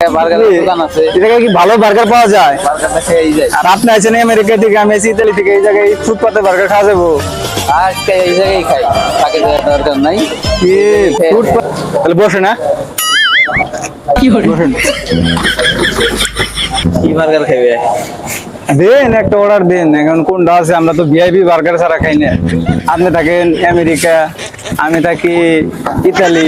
কি ভালো বার্গার পাওয়া যায়? আর আপনি আছেন আমেরিকা থেকে আমি আছি ইতালি থেকে এই জায়গায় ফুটপাতে বার্গার খাওয়া যাব। আজকে এই জায়গায় খাই তাকে দরকার নাই। কি তাহলে বসে না বসেন। কি বার্গার খাইবে? দেন একটা অর্ডার দেন। এখন কোনটা আছে আমরা তো ভিআইপি বার্গার ছাড়া খাই না। আপনি থাকেন আমেরিকা আমি থাকি ইতালি।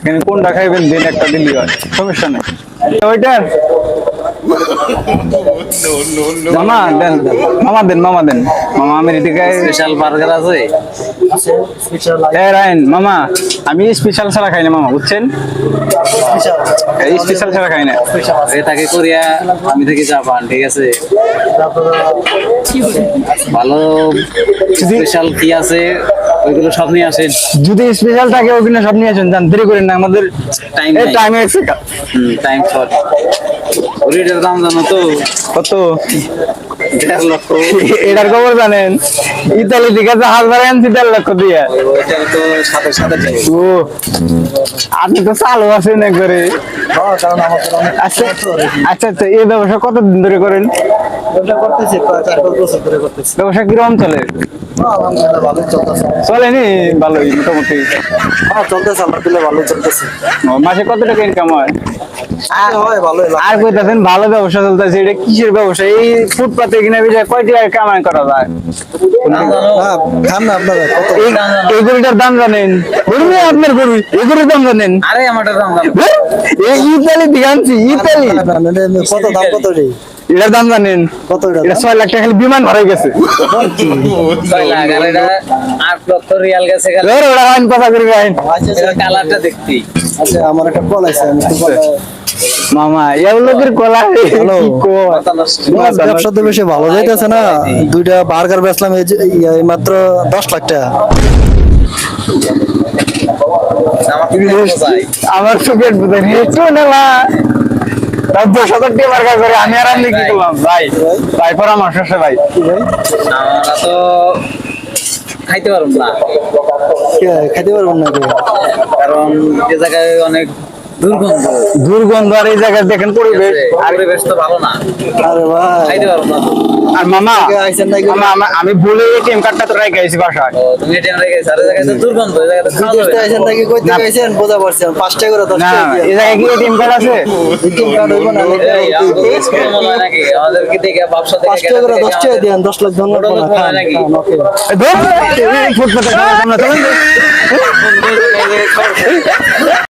এখানে কোনটা খাইবেন দেন একটা দিল্লি হয় সমস্যা নেই। ওইটার মামা দেন মামা দেন মামা দেন। মামা আমেরিকায় স্পেশাল বার্গার আছে? রায়ন মামা আমি স্পেশাল ছাড়া খাই না মামা বুঝছেন? স্পেশাল ছাড়া খাই না। এ থাকে কোরিয়া আমি থেকে জাপান ঠিক আছে? ভালো স্পেশাল কি আছে ওইগুলো সব নিয়ে আসেন। যদি স্পেশাল থাকে ওখানে সব নিয়ে আসেন যান দেরি করেন না আমাদের নাই। টাইম টাইম শর্ট ওরিটার দাম জানো তো? কত? এটার খবর জানেন? ইতালি থেকে জাহাজ ভাড়া আনছি দেড় লক্ষ দিয়ে। ও আপনি তো চালু আছেন একবারে। আচ্ছা আচ্ছা আচ্ছা এই ব্যবসা কতদিন ধরে করেন? করতেছি চার পাঁচ বছর ধরে করতেছি। ব্যবসা কীরকম চলে? আলহামদুলিল্লাহ ভালোই চলতেছে। চলেনি? ভালোই মোটামুটি। হ্যাঁ চলতেছে আলহামদুলিল্লাহ ভালো চলতেছে। মাসে কত টাকা ইনকাম হয়? হয় আর কইতাছেন ভালো ব্যবসা চলতেছে এটা কিসের ব্যবসা? এই ফুটপাতে কিনা বেচা কয় টাকা কামাই করা যায়? হ্যাঁ খান না আপনারা কত? এই গরুটার দাম জানেন? গরু আপনার গরু এই গরুর দাম জানেন? আরে আমারটার দাম জানো। ইতালি থেকে আনছি ইতালি। কত দাম কত রে? এটার দাম জানেন? কত এটা এটা ছয় লাখ টাকা বিমান গেছে। ছয় লাখ আর এটা আট লক্ষ রিয়াল গেছে গেল। ওরা আইন কথা করে আইন। আচ্ছা কালারটা দেখতি। আচ্ছা আমার একটা কল আছে আমি একটু মামা এর লোকের কলা কি কয়? মাথা নষ্ট। বস, ব্যবসা তো বেশি ভালো যাইতেছে না? দুইটা বার্গার বেচলাম এই মাত্র দশ লাখ টাকা। আমার বুঝে দশ হাজার টাকা বার্গার করে আমি আর আপনি কি করলাম? ভাই ভাই পরামর্শ আছে ভাই। আমরা তো খাইতে পারব না। কে, খাইতে পারবেন না কারণ যে জায়গায় অনেক দুর্গন্ধ দুর্গন্ধ আর এই জায়গায় দেখেন পরিবেশ আর পরিবেশ তো ভালো না আরে ভাই খাইতে পারব না আর মামা আগে আইছেন মামা, আমি ভুলে এটিএম কার্ডটা তো রাখি আইছি বাসায় তুমি এটিএম রেখে গেছো, আর জায়গায় তো দুর্গন্ধ ওই জায়গায় তো বিদেশ থেকে আইছেন নাকি কই থেকে বোঝা পারছেন পাঁচ টাকা করে টাকা এই জায়গায় কি এটিএম কার্ড আছে ATM কার্ড হইবো না, এই, আমাদের তো স্কুল মনে হয় নাকি? আমাদের কি দেখে ব্যবসা থেকে পাঁচ টাকা করে দশ টাকা দেন দশ লাখ ধন্যবাদ মনে হয় নাকি? ধর, ফুটপাতে।